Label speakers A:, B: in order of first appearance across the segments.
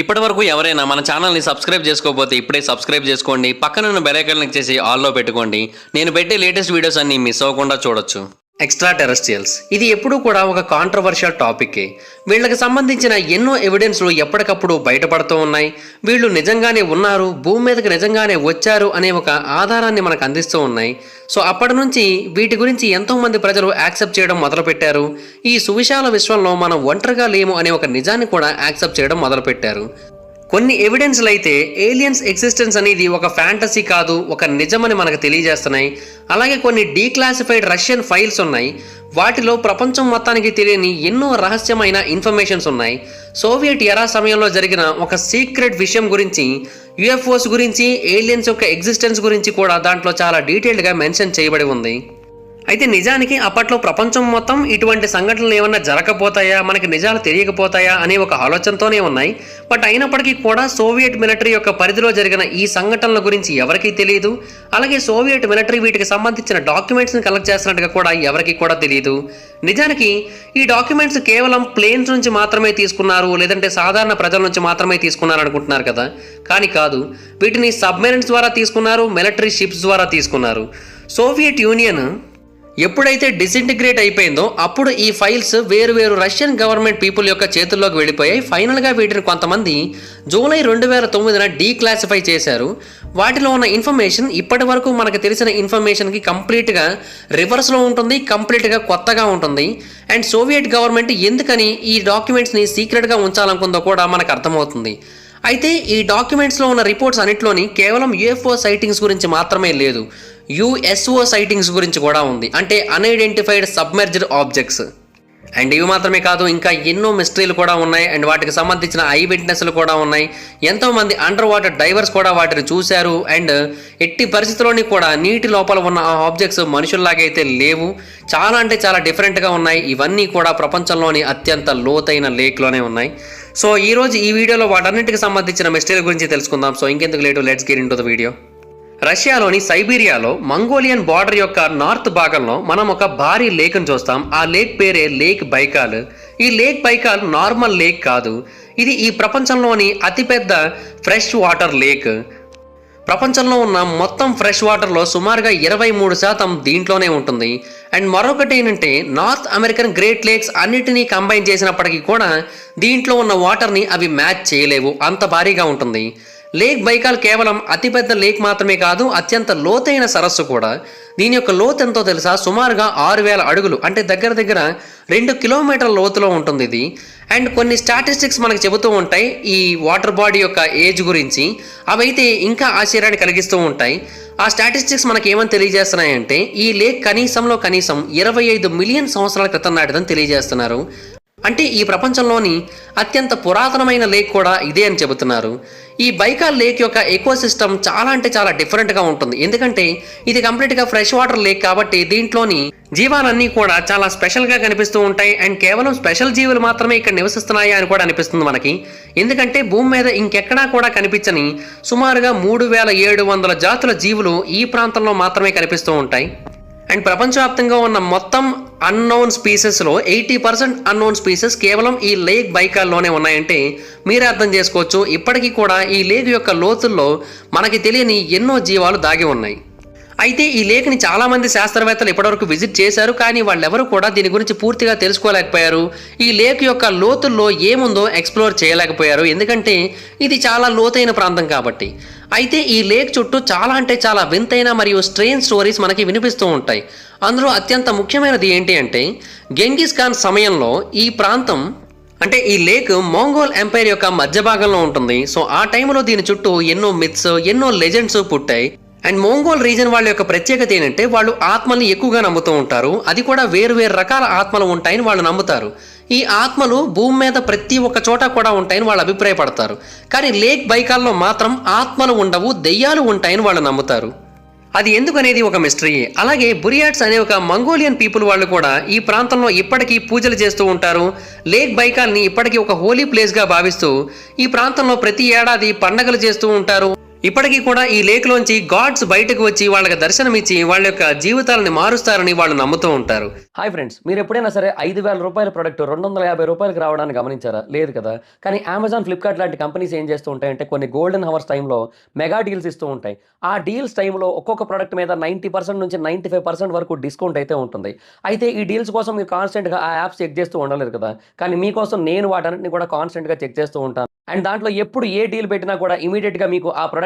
A: ఇప్పటి వరకు ఎవరైనా మన ఛానల్ని సబ్స్క్రైబ్ చేసుకోకపోతే ఇప్పుడే సబ్స్క్రైబ్ చేసుకోండి. పక్కనున్న బెల్ క్లిక్ చేసి ఆల్లో పెట్టుకోండి. నేను పెట్టే లేటెస్ట్ వీడియోస్ అన్ని మిస్ అవ్వకుండా చూడొచ్చు. ఎక్స్ట్రా టెరెస్ట్రియల్స్ ఇది ఎప్పుడూ కూడా ఒక కాంట్రవర్షియల్ టాపికే వీళ్ళకి సంబంధించిన ఎన్నో ఎవిడెన్స్లు ఎప్పటికప్పుడు బయటపడుతూ ఉన్నాయి. వీళ్ళు నిజంగానే ఉన్నారు భూమి మీదకి నిజంగానే వచ్చారు అనే ఒక ఆధారాన్ని మనకు అందిస్తూ ఉన్నాయి. సో అప్పటి నుంచి వీటి గురించి ఎంతోమంది ప్రజలు యాక్సెప్ట్ చేయడం మొదలుపెట్టారు. ఈ సువిశాల విశ్వంలో మనం ఒంటరిగా లేము అనే ఒక నిజాన్ని కూడా యాక్సెప్ట్ చేయడం మొదలుపెట్టారు. కొన్ని ఎవిడెన్స్లు అయితే ఏలియన్స్ ఎగ్జిస్టెన్స్ అనేది ఒక ఫ్యాంటసీ కాదు ఒక నిజమని మనకు తెలియజేస్తున్నాయి. అలాగే కొన్ని డీక్లాసిఫైడ్ రష్యన్ ఫైల్స్ ఉన్నాయి. వాటిలో ప్రపంచం మొత్తానికి తెలియని ఎన్నో రహస్యమైన ఇన్ఫర్మేషన్స్ ఉన్నాయి. సోవియట్ ఎరా సమయంలో జరిగిన ఒక సీక్రెట్ విషయం గురించి యుఎఫ్ఓస్ గురించి ఏలియన్స్ యొక్క ఎగ్జిస్టెన్స్ గురించి కూడా దాంట్లో చాలా డీటెయిల్డ్గా మెన్షన్ చేయబడి ఉంది. అయితే నిజానికి అప్పట్లో ప్రపంచం మొత్తం ఇటువంటి సంఘటనలు ఏమన్నా జరగకపోతాయా? మనకి నిజాలు తెలియకపోతాయా? అనే ఒక ఆలోచనతోనే ఉన్నాయి. బట్ అయినప్పటికీ కూడా సోవియట్ మిలిటరీ యొక్క పరిధిలో జరిగిన ఈ సంఘటనల గురించి ఎవరికీ తెలియదు. అలాగే సోవియట్ మిలిటరీ వీటికి సంబంధించిన డాక్యుమెంట్స్ని కలెక్ట్ చేస్తున్నట్టుగా కూడా ఎవరికీ కూడా తెలియదు. నిజానికి ఈ డాక్యుమెంట్స్ కేవలం ప్లేన్స్ నుంచి మాత్రమే తీసుకున్నారు. లేదంటే సాధారణ ప్రజల నుంచి మాత్రమే తీసుకున్నారు అనుకుంటున్నారు కదా? కానీ కాదు. వీటిని సబ్మెరైన్స్ ద్వారా తీసుకున్నారు మిలిటరీ షిప్స్ ద్వారా తీసుకున్నారు. సోవియట్ యూనియన్ ఎప్పుడైతే డిసింటిగ్రేట్ అయిపోయిందో అప్పుడు ఈ ఫైల్స్ వేరు వేరు రష్యన్ గవర్నమెంట్ పీపుల్ యొక్క చేతుల్లోకి వెళ్ళిపోయాయి. ఫైనల్గా వీటిని కొంతమంది జూలై రెండు వేల తొమ్మిదిన డీక్లాసిఫై చేశారు. వాటిలో ఉన్న ఇన్ఫర్మేషన్ ఇప్పటి వరకు మనకు తెలిసిన ఇన్ఫర్మేషన్కి కంప్లీట్గా రివర్స్లో ఉంటుంది కంప్లీట్గా కొత్తగా ఉంటుంది. అండ్ సోవియట్ గవర్నమెంట్ ఎందుకని ఈ డాక్యుమెంట్స్ని సీక్రెట్గా ఉంచాలనుకుందో కూడా మనకు అర్థమవుతుంది. అయితే ఈ డాక్యుమెంట్స్లో ఉన్న రిపోర్ట్స్ అన్నింటిలోని కేవలం యుఎఫ్ఓ సైటింగ్స్ గురించి మాత్రమే లేదు. యుఎస్ఓ సైటింగ్స్ గురించి కూడా ఉంది. అంటే అన్ఐడెంటిఫైడ్ సబ్మెర్జ్డ్ ఆబ్జెక్ట్స్ అండ్ ఇవి మాత్రమే కాదు ఇంకా ఎన్నో మిస్టరీలు కూడా ఉన్నాయి. అండ్ వాటికి సంబంధించిన ఐ విట్నెస్లు కూడా ఉన్నాయి. ఎంతోమంది అండర్ వాటర్ డైవర్స్ కూడా వాటిని చూశారు. అండ్ ఎట్టి పరిస్థితుల్లోని కూడా నీటి లోపల ఉన్న ఆ ఆబ్జెక్ట్స్ మనుషుల్లాగైతే లేవు. చాలా అంటే చాలా డిఫరెంట్గా ఉన్నాయి. ఇవన్నీ కూడా ప్రపంచంలోని అత్యంత లోతైన లేక్లోనే ఉన్నాయి. సో ఈ రోజు ఈ వీడియోలో వాటన్నిటికి సంబంధించిన మిస్టరీల గురించి తెలుసుకుందాం. సో ఇంకెందుకు late? Let's get into the video రష్యాలోని సైబీరియాలో మంగోలియన్ బార్డర్ యొక్క నార్త్ భాగంలో మనం ఒక భారీ లేక్ను చూస్తాం. ఆ లేక్ పేరే లేక్ బైకాల్. ఈ లేక్ బైకాల్ నార్మల్ లేక్ కాదు. ఇది ఈ ప్రపంచంలోని అతిపెద్ద ఫ్రెష్ వాటర్ లేక్. ప్రపంచంలో ఉన్న మొత్తం ఫ్రెష్ వాటర్లో సుమారుగా ఇరవై మూడు శాతం దీంట్లోనే ఉంటుంది. అండ్ మరొకటి ఏంటంటే నార్త్ అమెరికన్ గ్రేట్ లేక్స్ అన్నిటినీ కంబైన్ చేసినప్పటికీ కూడా దీంట్లో ఉన్న వాటర్ని అవి మ్యాచ్ చేయలేవు. అంత భారీగా ఉంటుంది. లేక్ బైకాల్ కేవలం అతిపెద్ద లేక్ మాత్రమే కాదు అత్యంత లోతైన సరస్సు కూడా. దీని యొక్క లోతు ఎంతో తెలుసా? సుమారుగా ఆరు వేల అడుగులు అంటే దగ్గర దగ్గర రెండు కిలోమీటర్ల లోతులో ఉంటుంది ఇది. అండ్ కొన్ని స్టాటిస్టిక్స్ మనకు చెబుతూ ఉంటాయి ఈ వాటర్ బాడీ యొక్క ఏజ్ గురించి. అవైతే ఇంకా ఆశ్చర్యాన్ని కలిగిస్తూ ఉంటాయి. ఆ స్టాటిస్టిక్స్ మనకి ఏమని తెలియజేస్తున్నాయంటే ఈ లేక్ కనీసంలో కనీసం ఇరవై ఐదు మిలియన్ సంవత్సరాల క్రితం నాటిదని తెలియజేస్తున్నారు. అంటే ఈ ప్రపంచంలోని అత్యంత పురాతనమైన లేక్ కూడా ఇదే అని చెబుతున్నారు. ఈ బైకాల్ లేక్ యొక్క ఎకోసిస్టమ్ చాలా అంటే చాలా డిఫరెంట్గా ఉంటుంది. ఎందుకంటే ఇది కంప్లీట్గా ఫ్రెష్ వాటర్ లేక్ కాబట్టి దీంట్లోని జీవాలన్నీ కూడా చాలా స్పెషల్గా కనిపిస్తూ ఉంటాయి. అండ్ కేవలం స్పెషల్ జీవులు మాత్రమే ఇక్కడ నివసిస్తున్నాయి అని కూడా అనిపిస్తుంది మనకి. ఎందుకంటే భూమి మీద ఇంకెక్కడా కూడా కనిపించని సుమారుగా మూడు వేల ఏడు వందల జాతుల జీవులు ఈ ప్రాంతంలో మాత్రమే కనిపిస్తూ ఉంటాయి. అండ్ ప్రపంచవ్యాప్తంగా ఉన్న మొత్తం అన్నోన్ స్పీసెస్లో ఎయిటీ పర్సెంట్ అన్నోన్ స్పీసెస్ కేవలం ఈ లేక్ బైకాల్లోనే ఉన్నాయంటే మీరే అర్థం చేసుకోవచ్చు. ఇప్పటికీ కూడా ఈ లేక్ యొక్క లోతుల్లో మనకి తెలియని ఎన్నో జీవాలు దాగి ఉన్నాయి. అయితే ఈ లేక్ని చాలామంది శాస్త్రవేత్తలు ఇప్పటివరకు విజిట్ చేశారు కానీ వాళ్ళెవరూ కూడా దీని గురించి పూర్తిగా తెలుసుకోలేకపోయారు. ఈ లేక్ యొక్క లోతుల్లో ఏముందో ఎక్స్ప్లోర్ చేయలేకపోయారు. ఎందుకంటే ఇది చాలా లోతైన ప్రాంతం కాబట్టి. అయితే ఈ లేక్ చుట్టూ చాలా అంటే చాలా వింతైన మరియు స్ట్రెయిన్ స్టోరీస్ మనకి వినిపిస్తూ ఉంటాయి. అందులో అత్యంత ముఖ్యమైనది ఏంటి అంటే గెంగిస్ ఖాన్ సమయంలో ఈ ప్రాంతం అంటే ఈ లేక్ మోంగోల్ ఎంపైర్ యొక్క మధ్య భాగంలో ఉంటుంది. సో ఆ టైంలో దీని చుట్టూ ఎన్నో మిత్స్ ఎన్నో లెజెండ్స్ పుట్టాయి. అండ్ మోంగోల్ రీజన్ వాళ్ళ యొక్క ప్రత్యేకత ఏంటంటే వాళ్ళు ఆత్మల్ని ఎక్కువగా నమ్ముతూ ఉంటారు. అది కూడా వేరు వేరు రకాల ఆత్మలు ఉంటాయని వాళ్ళు నమ్ముతారు. ఈ ఆత్మలు భూమి మీద ప్రతి ఒక్క చోట కూడా ఉంటాయని వాళ్ళు అభిప్రాయపడతారు. కానీ లేక్ బైకాల్లో మాత్రం ఆత్మలు ఉండవు దెయ్యాలు ఉంటాయని వాళ్ళు నమ్ముతారు. అది ఎందుకనేది ఒక మిస్టరీ అలాగే బురియాట్స్ అనే ఒక మంగోలియన్ పీపుల్ వాళ్ళు కూడా ఈ ప్రాంతంలో ఇప్పటికీ పూజలు చేస్తూ ఉంటారు. లేక్ బైకాల్ని ఇప్పటికీ ఒక హోలీ ప్లేస్గా భావిస్తూ ఈ ప్రాంతంలో ప్రతి ఏడాది పండగలు చేస్తూ ఉంటారు. ఇప్పటికీ కూడా ఈ లేక్లోంచి గాడ్స్ బయటకు వచ్చి వాళ్ళకి దర్శనమిచ్చి వాళ్ళ యొక్క జీవితాలని మారుస్తారని వాళ్ళు నమ్ముతూ ఉంటారు.
B: హాయ్ ఫ్రెండ్స్ మీరు ఎప్పుడైనా సరే ఐదు వేల రూపాయల ప్రొడక్ట్ రెండు వందల యాభై రూపాయలకు రావడాన్ని గమనించారా? లేదు కదా. కానీ అమెజాన్ ఫ్లిప్కార్ట్ లాంటి కంపెనీస్ ఏం చేస్తూ ఉంటాయంటే కొన్ని గోల్డెన్ హవర్స్ టైంలో మెగా డీల్స్ ఇస్తూ ఉంటాయి. ఆ డీల్స్ టైంలో ఒక్కొక్క ప్రొడక్ట్ మీద నైంటీ పర్సెంట్ నుంచి నైంటీ ఫైవ్ పర్సెంట్ వరకు డిస్కౌంట్ అయితే ఉంటుంది. అయితే ఈ డీల్స్ కోసం మీరు కాన్స్టెంట్గా ఆ యాప్స్ చెక్ చేస్తూ ఉండలేదు కదా. కానీ మీకోసం నేను వాటన్నిటిని కూడా కాన్స్టెంట్గా చెక్ చేస్తూ ఉంటాను. అండ్ దాంట్లో ఎప్పుడు ఏ డీల్ పెట్టినా కూడా ఇమీడియట్గా మీకు ఆ ప్రొడక్ట్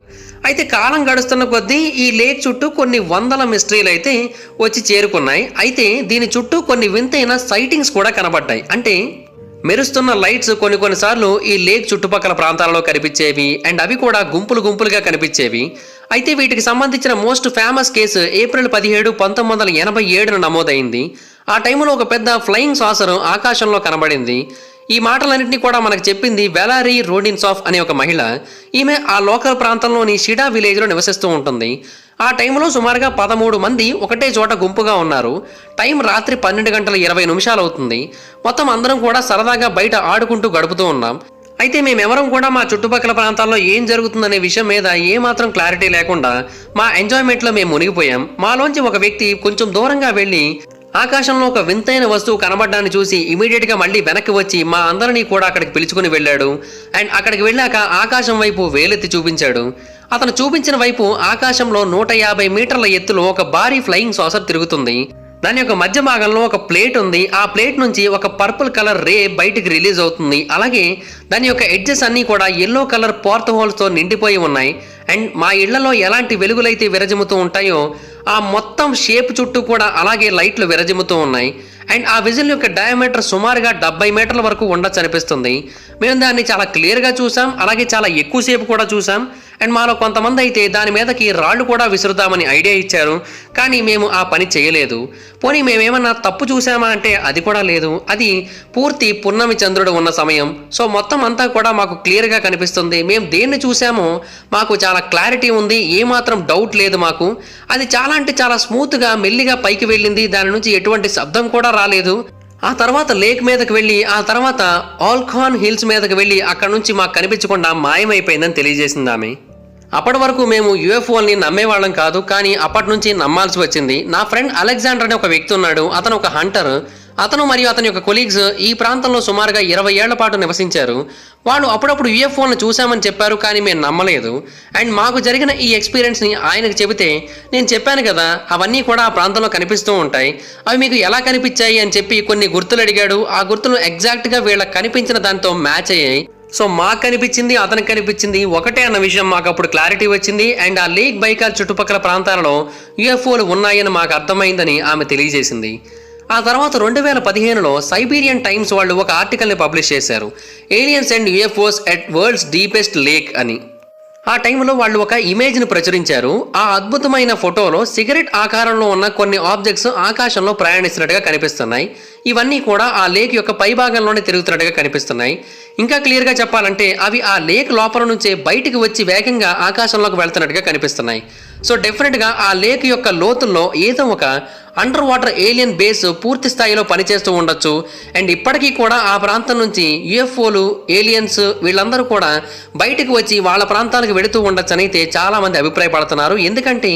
A: అయితే కాలం గడుస్తున్న కొద్దీ ఈ లేక్ చుట్టూ కొన్ని వందల మిస్టరీలు అయితే వచ్చి చేరుకున్నాయి. అయితే దీని చుట్టూ కొన్ని వింతైన సైటింగ్స్ కూడా కనబడ్డాయి. అంటే మెరుస్తున్న లైట్స్ కొన్ని కొన్నిసార్లు ఈ లేక్ చుట్టుపక్కల ప్రాంతాలలో కనిపించేవి అండ్ అవి కూడా గుంపులు గుంపులుగా కనిపించేవి. అయితే వీటికి సంబంధించిన మోస్ట్ ఫేమస్ కేసు ఏప్రిల్ పదిహేడు పంతొమ్మిది వందల ఎనభై ఏడున నమోదైంది. ఆ టైంలో ఒక పెద్ద ఫ్లయింగ్ సాసర్ ఆకాశంలో కనబడింది. ఈ మాటలన్నింటినీ కూడా మనకు చెప్పింది వెలారీ రోడిన్సాఫ్ అనే ఒక మహిళ. ఈమె ఆ లోకల్ ప్రాంతంలోని షిడా విలేజ్లో నివసిస్తూ ఉంటుంది. ఆ టైంలో సుమారుగా పదమూడు మంది ఒకటే చోట గుంపుగా ఉన్నారు. టైం రాత్రి పన్నెండు గంటల ఇరవై నిమిషాలు అవుతుంది. మొత్తం అందరం కూడా సరదాగా బయట ఆడుకుంటూ గడుపుతూ ఉన్నాం. అయితే మేమెవరం కూడా మా చుట్టుపక్కల ప్రాంతాల్లో ఏం జరుగుతుందనే విషయం మీద ఏమాత్రం క్లారిటీ లేకుండా మా ఎంజాయ్మెంట్లో మేము మునిగిపోయాం. మాలోంచి ఒక వ్యక్తి కొంచెం దూరంగా వెళ్ళి ఆకాశంలో ఒక వింతైన వస్తువు కనబడ్డాన్ని చూసి ఇమీడియట్గా మళ్ళీ వెనక్కి వచ్చి మా అందరినీ కూడా అక్కడికి పిలుచుకుని వెళ్ళాడు. అండ్ అక్కడికి వెళ్ళాక ఆకాశం వైపు వేలెత్తి చూపించాడు. అతను చూపించిన వైపు ఆకాశంలో నూట యాభై మీటర్ల ఎత్తులో ఒక భారీ ఫ్లయింగ్ సాసర్ తిరుగుతుంది. దాని యొక్క మధ్య భాగంలో ఒక ప్లేట్ ఉంది. ఆ ప్లేట్ నుంచి ఒక పర్పుల్ కలర్ రే బయటికి రిలీజ్ అవుతుంది. అలాగే దాని యొక్క ఎడ్జెస్ అన్నీ కూడా ఎల్లో కలర్ పోర్త్ హోల్స్తో నిండిపోయి ఉన్నాయి. అండ్ మా ఇళ్ళలో ఎలాంటి వెలుగులైతే విరజిమ్ముతూ ఉంటాయో ఆ మొత్తం షేప్ చుట్టూ కూడా అలాగే లైట్లు విరజిమ్ముతూ ఉన్నాయి. అండ్ ఆ విజిల్ యొక్క డయామీటర్ సుమారుగా డెబ్బై మీటర్ల వరకు ఉండొచ్చు అనిపిస్తుంది. మేము దాన్ని చాలా క్లియర్గా చూసాం. అలాగే చాలా ఎక్కువసేపు కూడా చూసాం. అండ్ మాలో కొంతమంది అయితే దాని మీదకి రాళ్ళు కూడా విసురుదామని ఐడియా ఇచ్చారు. కానీ మేము ఆ పని చేయలేదు. పోనీ మేమేమన్నా తప్పు చూసామా అంటే అది కూడా లేదు. అది పూర్తి పున్నమి చంద్రుడు ఉన్న సమయం. సో మొత్తం అంతా కూడా మాకు క్లియర్గా కనిపిస్తుంది. మేము దేన్ని చూసామో మాకు చాలా క్లారిటీ ఉంది. ఏమాత్రం డౌట్ లేదు మాకు. అది చాలా అంటే చాలా స్మూత్గా మెల్లిగా పైకి వెళ్ళింది. దాని నుంచి ఎటువంటి శబ్దం కూడా రాలేదు. ఆ తర్వాత లేక్ మీదకి వెళ్ళి ఆ తర్వాత ఆల్ఖాన్ హిల్స్ మీదకి వెళ్ళి అక్కడ నుంచి మాకు కనిపించకుండా మాయమైపోయిందని తెలియజేసింది ఆమె. అప్పటి వరకు మేము యుఎఫ్ఓల్ని నమ్మేవాళ్ళం కాదు కానీ అప్పటి నుంచి నమ్మాల్సి వచ్చింది. నా ఫ్రెండ్ అలెగ్జాండర్ అనే ఒక వ్యక్తి ఉన్నాడు. అతను ఒక హంటర్. అతను మరియు అతని యొక్క కొలీగ్స్ ఈ ప్రాంతంలో సుమారుగా ఇరవై ఏళ్ళ పాటు నివసించారు. వాళ్ళు అప్పుడప్పుడు యుఎఫ్ఓను చూశామని చెప్పారు కానీ మేము నమ్మలేదు. అండ్ మాకు జరిగిన ఈ ఎక్స్పీరియన్స్ని ఆయనకు చెబితే నేను చెప్పాను కదా అవన్నీ కూడా ఆ ప్రాంతంలో కనిపిస్తూ ఉంటాయి. అవి మీకు ఎలా కనిపించాయి అని చెప్పి కొన్ని గుర్తులు అడిగాడు. ఆ గుర్తులు ఎగ్జాక్ట్గా వీళ్ళకి కనిపించిన దాంతో మ్యాచ్ అయ్యాయి. సో మాకు కనిపించింది అతనికి కనిపించింది ఒకటే అన్న విషయం మాకు అప్పుడు క్లారిటీ వచ్చింది. అండ్ ఆ లేక్ బైకాల్ చుట్టుపక్కల ప్రాంతాలలో యుఎఫ్ఓలు ఉన్నాయని మాకు అర్థమైందని ఆమె తెలియజేసింది. ఆ తర్వాత రెండు వేల పదిహేనులో సైబీరియన్ టైమ్స్ వాళ్ళు ఒక ఆర్టికల్ని పబ్లిష్ చేశారు. Aliens and UFOs at world's deepest lake అని. ఆ టైంలో వాళ్ళు ఒక ఇమేజ్ని ప్రచురించారు. ఆ అద్భుతమైన ఫోటోలో సిగరెట్ ఆకారంలో ఉన్న కొన్ని ఆబ్జెక్ట్స్ ఆకాశంలో ప్రయాణిస్తున్నట్టుగా కనిపిస్తున్నాయి. ఇవన్నీ కూడా ఆ లేక్ యొక్క పైభాగంలోనే తిరుగుతున్నట్టుగా కనిపిస్తున్నాయి. ఇంకా క్లియర్గా చెప్పాలంటే అవి ఆ లేక్ లోపల నుంచే బయటికి వచ్చి వేగంగా ఆకాశంలోకి వెళ్తున్నట్టుగా కనిపిస్తున్నాయి. సో డెఫినెట్గా ఆ లేక్ యొక్క లోతుల్లో ఏదో ఒక అండర్ వాటర్ ఏలియన్ బేస్ పూర్తి స్థాయిలో పనిచేస్తూ ఉండొచ్చు. అండ్ ఇప్పటికీ కూడా ఆ ప్రాంతం నుంచి యుఎఫ్ఓలు ఏలియన్స్ వీళ్ళందరూ కూడా బయటకు వచ్చి వాళ్ళ ప్రాంతాలకు వెళుతూ ఉండొచ్చు అయితే చాలామంది అభిప్రాయపడుతున్నారు. ఎందుకంటే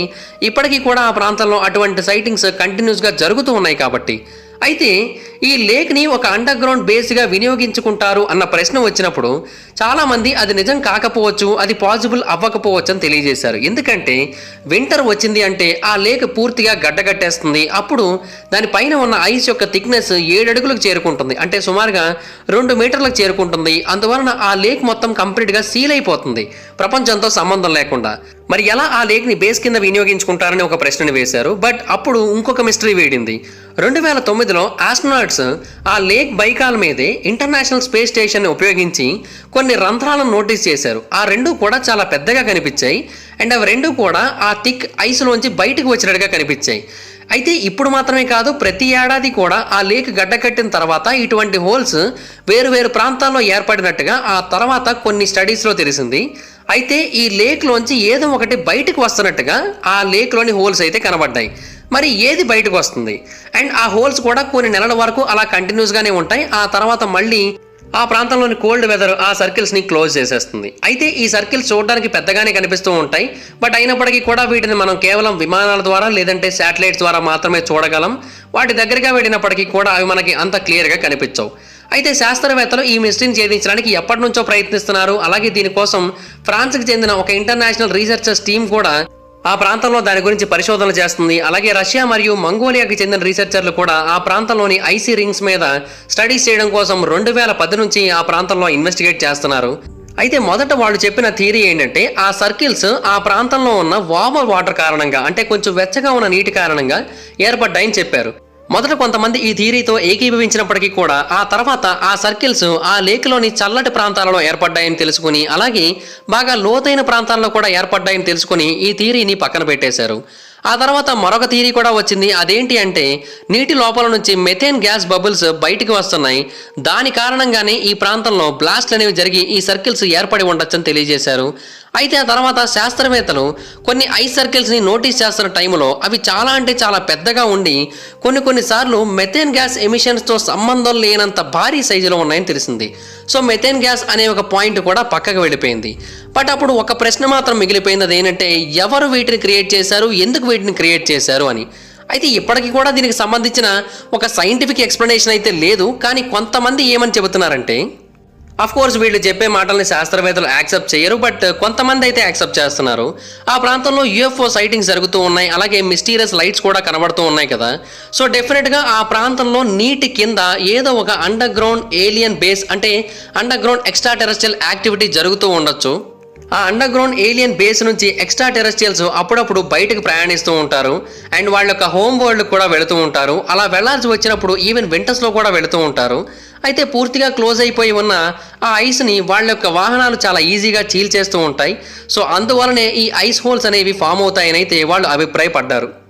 A: ఇప్పటికీ కూడా ఆ ప్రాంతంలో అటువంటి సైటింగ్స్ కంటిన్యూస్గా జరుగుతూ ఉన్నాయి కాబట్టి. అయితే ఈ లేక్ని ఒక అండర్ గ్రౌండ్ బేస్గా వినియోగించుకుంటారు అన్న ప్రశ్న వచ్చినప్పుడు చాలామంది అది నిజం కాకపోవచ్చు అది పాసిబుల్ అవ్వకపోవచ్చు అని తెలియజేశారు. ఎందుకంటే వింటర్ వచ్చింది అంటే ఆ లేక్ పూర్తిగా గడ్డగట్టేస్తుంది. అప్పుడు దానిపైన ఉన్న ఐస్ యొక్క థిక్నెస్ ఏడు అడుగులకు చేరుకుంటుంది. అంటే సుమారుగా రెండు మీటర్లకు చేరుకుంటుంది. అందువలన ఆ లేక్ మొత్తం కంప్లీట్గా సీల్ అయిపోతుంది. ప్రపంచంతో సంబంధం లేకుండా. మరి ఎలా ఆ లేక్ని బేస్ కింద వినియోగించుకుంటారని ఒక ప్రశ్నని వేశారు. బట్ అప్పుడు ఇంకొక మిస్టరీ వేడింది. రెండు వేల తొమ్మిదిలో ఆస్ట్రోనాట్స్ ఆ లేక్ బైకాల్ మీదే ఇంటర్నేషనల్ స్పేస్ స్టేషన్ని ఉపయోగించి కొన్ని రంధ్రాలను నోటీస్ చేశారు. ఆ రెండు కూడా చాలా పెద్దగా కనిపించాయి. అండ్ అవి రెండు కూడా ఆ థిక్ ఐస్లోంచి బయటకు వచ్చినట్టుగా కనిపించాయి. అయితే ఇప్పుడు మాత్రమే కాదు ప్రతి ఏడాది కూడా ఆ లేక్ గడ్డకట్టిన తర్వాత ఇటువంటి హోల్స్ వేరు వేరు ప్రాంతాల్లో ఏర్పడినట్టుగా ఆ తర్వాత కొన్ని స్టడీస్లో తెలిసింది. అయితే ఈ లేక్లోంచి ఏదో ఒకటి బయటకు వస్తున్నట్టుగా ఆ లేక్లోని హోల్స్ అయితే కనబడ్డాయి. మరి ఏది బయటకు వస్తుంది? అండ్ ఆ హోల్స్ కూడా కొన్ని నెలల వరకు అలా కంటిన్యూస్గానే ఉంటాయి. ఆ తర్వాత మళ్ళీ ఆ ప్రాంతంలోని కోల్డ్ వెదర్ ఆ సర్కిల్స్ని క్లోజ్ చేసేస్తుంది. అయితే ఈ సర్కిల్స్ చూడడానికి పెద్దగానే కనిపిస్తూ ఉంటాయి. బట్ అయినప్పటికీ కూడా వీటిని మనం కేవలం విమానాల ద్వారా లేదంటే శాటిలైట్స్ ద్వారా మాత్రమే చూడగలం. వాటి దగ్గరగా వెళ్ళినప్పటికీ కూడా అవి మనకి అంత క్లియర్గా కనిపించవు. అయితే శాస్త్రవేత్తలు ఈ మిస్టరీని ఛేదించడానికి ఎప్పటి నుంచో ప్రయత్నిస్తున్నారు. అలాగే దీనికోసం ఫ్రాన్స్కి చెందిన ఒక ఇంటర్నేషనల్ రీసెర్చర్స్ టీం కూడా ఆ ప్రాంతంలో దాని గురించి పరిశోధనలు చేస్తుంది. అలాగే రష్యా మరియు మంగోలియాకి చెందిన రీసెర్చర్లు కూడా ఆ ప్రాంతంలోని ఐసీ రింగ్స్ మీద స్టడీస్ చేయడం కోసం రెండు వేల పది నుంచి ఆ ప్రాంతంలో ఇన్వెస్టిగేట్ చేస్తున్నారు. అయితే మొదట వాళ్ళు చెప్పిన థియరీ ఏంటంటే ఆ సర్కిల్స్ ఆ ప్రాంతంలో ఉన్న వామర్ వాటర్ కారణంగా అంటే కొంచెం వెచ్చగా ఉన్న నీటి కారణంగా ఏర్పడ్డాయని చెప్పారు. మొదట కొంతమంది ఈ థియరీతో ఏకీభవించినప్పటికీ కూడా ఆ తర్వాత ఆ సర్కిల్స్ ఆ లేక్లోని చల్లటి ప్రాంతాలలో ఏర్పడ్డాయని తెలుసుకుని అలాగే బాగా లోతైన ప్రాంతాల్లో కూడా ఏర్పడ్డాయని తెలుసుకుని ఈ థియరీని పక్కన పెట్టేశారు. ఆ తర్వాత మరొక థియరీ కూడా వచ్చింది. అదేంటి అంటే నీటి లోపల నుంచి మెథేన్ గ్యాస్ బబుల్స్ బయటికి వస్తున్నాయి. దాని కారణంగానే ఈ ప్రాంతంలో బ్లాస్ట్లు అనేవి జరిగి ఈ సర్కిల్స్ ఏర్పడి ఉండొచ్చని తెలియజేశారు. అయితే ఆ తర్వాత శాస్త్రవేత్తలు కొన్ని ఐస్ సర్కిల్స్ని నోటీస్ చేస్తున్న టైంలో అవి చాలా అంటే చాలా పెద్దగా ఉండి కొన్ని కొన్నిసార్లు మెథేన్ గ్యాస్ ఎమిషన్స్తో సంబంధం లేనంత భారీ సైజులో ఉన్నాయని తెలిసింది. సో మెథేన్ గ్యాస్ అనే ఒక పాయింట్ కూడా పక్కకు వెళ్ళిపోయింది. బట్ అప్పుడు ఒక ప్రశ్న మాత్రం మిగిలిపోయింది అదేంటంటే ఎవరు వీటిని క్రియేట్ చేశారు ఎందుకు వీటిని క్రియేట్ చేశారు అని. అయితే ఇప్పటికీ కూడా దీనికి సంబంధించిన ఒక సైంటిఫిక్ ఎక్స్ప్లెనేషన్ అయితే లేదు కానీ కొంతమంది ఏమని చెబుతున్నారంటే అఫ్ కోర్స్ వీళ్ళు చెప్పే మాటల్ని శాస్త్రవేత్తలు యాక్సెప్ట్ చేయరు బట్ కొంతమంది అయితే యాక్సెప్ట్ చేస్తున్నారు. ఆ ప్రాంతంలో యూఎఫ్ఓ సైటింగ్స్ జరుగుతూ ఉన్నాయి అలాగే మిస్టీరియస్ లైట్స్ కూడా కనబడుతూ ఉన్నాయి కదా. సో డెఫినెట్గా ఆ ప్రాంతంలో నీటి కింద ఏదో ఒక అండర్ గ్రౌండ్ ఏలియన్ బేస్ అంటే underground extraterrestrial activity జరుగుతూ ఉండొచ్చు. ఆ అండర్ గ్రౌండ్ ఏలియన్ బేస్ నుంచి ఎక్స్ట్రా టెరస్ట్రియల్స్ అప్పుడప్పుడు బయటకు ప్రయాణిస్తూ ఉంటారు. అండ్ వాళ్ళ యొక్క హోమ్ వరల్డ్ కూడా వెళుతూ ఉంటారు. అలా వెళ్ళాల్సి వచ్చినప్పుడు ఈవెన్ వింటర్స్లో కూడా వెళుతూ ఉంటారు. అయితే పూర్తిగా క్లోజ్ అయిపోయి ఉన్న ఆ ఐస్ని వాళ్ళ యొక్క వాహనాలు చాలా ఈజీగా చీల్చేస్తూ ఉంటాయి. సో అందువలనే ఈ ఐస్ హోల్స్ అనేవి ఫామ్ అవుతాయని అయితే వాళ్ళు అభిప్రాయపడ్డారు.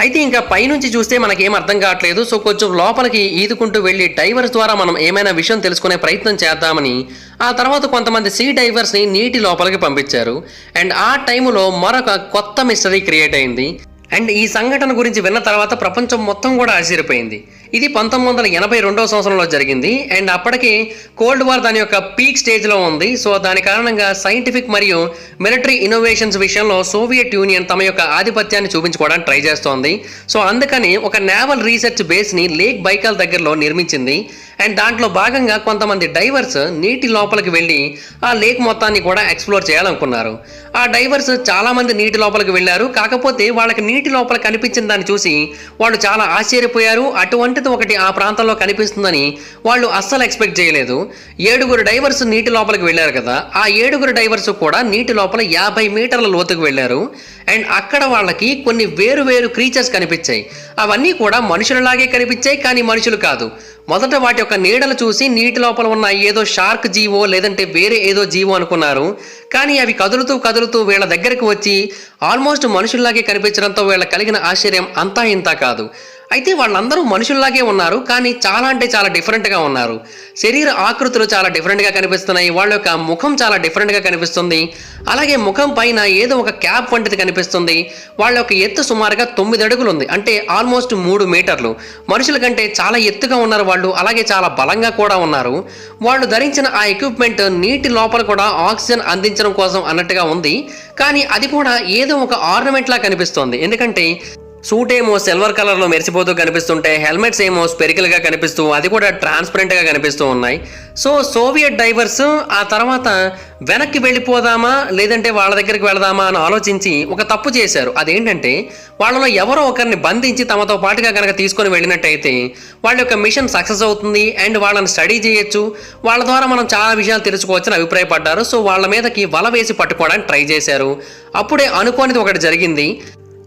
A: అయితే ఇంకా పైనుంచి చూస్తే మనకేం అర్థం కావట్లేదు. సో కొంచెం లోపలికి ఈదుకుంటూ వెళ్ళి డైవర్స్ ద్వారా మనం ఏమైనా విషయం తెలుసుకునే ప్రయత్నం చేద్దామని ఆ తర్వాత కొంతమంది సీ డైవర్స్ని నీటి లోపలికి పంపించారు. అండ్ ఆ టైంలో మరొక కొత్త మిస్టరీ క్రియేట్ అయింది. అండ్ ఈ సంఘటన గురించి విన్న తర్వాత ప్రపంచం మొత్తం కూడా ఆశ్చర్యపోయింది. ఇది పంతొమ్మిది వందల ఎనభై రెండవ సంవత్సరంలో జరిగింది. అండ్ అప్పటికి కోల్డ్ వార్ దాని యొక్క పీక్ స్టేజ్లో ఉంది. సో దాని కారణంగా సైంటిఫిక్ మరియు మిలిటరీ ఇన్నోవేషన్స్ విషయంలో సోవియట్ యూనియన్ తమ యొక్క ఆధిపత్యాన్ని చూపించుకోవడానికి ట్రై చేస్తోంది. సో అందుకని ఒక నేవల్ రీసెర్చ్ బేస్ని లేక్ బైకాల్ దగ్గరలో నిర్మించింది. అండ్ దాంట్లో భాగంగా కొంతమంది డైవర్స్ నీటి లోపలికి వెళ్ళి ఆ లేక్ మొత్తాన్ని కూడా ఎక్స్ప్లోర్ చేయాలనుకున్నారు. ఆ డైవర్స్ చాలామంది నీటి లోపలికి వెళ్ళారు. కాకపోతే వాళ్ళకి నీటి లోపల కనిపించిన దాన్ని చూసి వాళ్ళు చాలా ఆశ్చర్యపోయారు. అటువంటిది ఒకటి ఆ ప్రాంతంలో కనిపిస్తుందని వాళ్ళు అస్సలు ఎక్స్పెక్ట్ చేయలేదు. ఏడుగురు డైవర్స్ నీటి లోపలికి వెళ్ళారు కదా ఆ ఏడుగురు డైవర్స్ కూడా నీటి లోపల యాభై మీటర్ల లోతుకు వెళ్ళారు. అండ్ అక్కడ వాళ్ళకి కొన్ని వేరు వేరు క్రీచర్స్ కనిపించాయి. అవన్నీ కూడా మనుషులలాగే కనిపించాయి కానీ మనుషులు కాదు. మొదట వాటి యొక్క నీడలు చూసి నీటి లోపల ఉన్న ఏదో షార్క్ జీవో లేదంటే వేరే ఏదో జీవో అనుకున్నారు. కానీ అవి కదులుతూ కదులుతూ వీళ్ళ దగ్గరికి వచ్చి ఆల్మోస్ట్ మనుషుల్లాగే కనిపించడంతో వీళ్ళ కలిగిన ఆశ్చర్యం అంతా ఇంత కాదు. అయితే వాళ్ళందరూ మనుషుల్లాగే ఉన్నారు కానీ చాలా అంటే చాలా డిఫరెంట్గా ఉన్నారు. శరీర ఆకృతులు చాలా డిఫరెంట్గా కనిపిస్తున్నాయి వాళ్ళ యొక్క ముఖం చాలా డిఫరెంట్గా కనిపిస్తుంది. అలాగే ముఖం పైన ఏదో ఒక క్యాప్ వంటిది కనిపిస్తుంది. వాళ్ళ యొక్క ఎత్తు సుమారుగా తొమ్మిది అడుగులు ఉంది అంటే ఆల్మోస్ట్ మూడు మీటర్లు. మనుషుల కంటే చాలా ఎత్తుగా ఉన్నారు వాళ్ళు అలాగే చాలా బలంగా కూడా ఉన్నారు. వాళ్ళు ధరించిన ఆ ఎక్విప్మెంట్ నీటి లోపల కూడా ఆక్సిజన్ అందించడం కోసం అన్నట్టుగా ఉంది. కానీ అది కూడా ఏదో ఒక ఆర్నమెంట్ లా కనిపిస్తోంది. ఎందుకంటే సూట్ ఏమో సిల్వర్ కలర్లో మెరిసిపోతూ కనిపిస్తుంటే హెల్మెట్స్ ఏమో స్పెరికల్గా కనిపిస్తూ అది కూడా ట్రాన్స్పరెంట్గా కనిపిస్తూ ఉన్నాయి. సో సోవియట్ డైవర్స్ ఆ తర్వాత వెనక్కి వెళ్ళిపోదామా లేదంటే వాళ్ళ దగ్గరికి వెళదామా అని ఆలోచించి ఒక తప్పు చేశారు. అదేంటంటే వాళ్ళలో ఎవరో ఒకరిని బంధించి తమతో పాటుగా కనుక తీసుకొని వెళ్ళినట్టయితే వాళ్ళ యొక్క మిషన్ సక్సెస్ అవుతుంది అండ్ వాళ్ళని స్టడీ చేయొచ్చు. వాళ్ళ ద్వారా మనం చాలా విషయాలు తెలుసుకోవచ్చని అభిప్రాయపడ్డారు. సో వాళ్ళ మీదకి వల వేసి పట్టుకోవడానికి ట్రై చేశారు. అప్పుడే అనుకోనిది ఒకటి జరిగింది.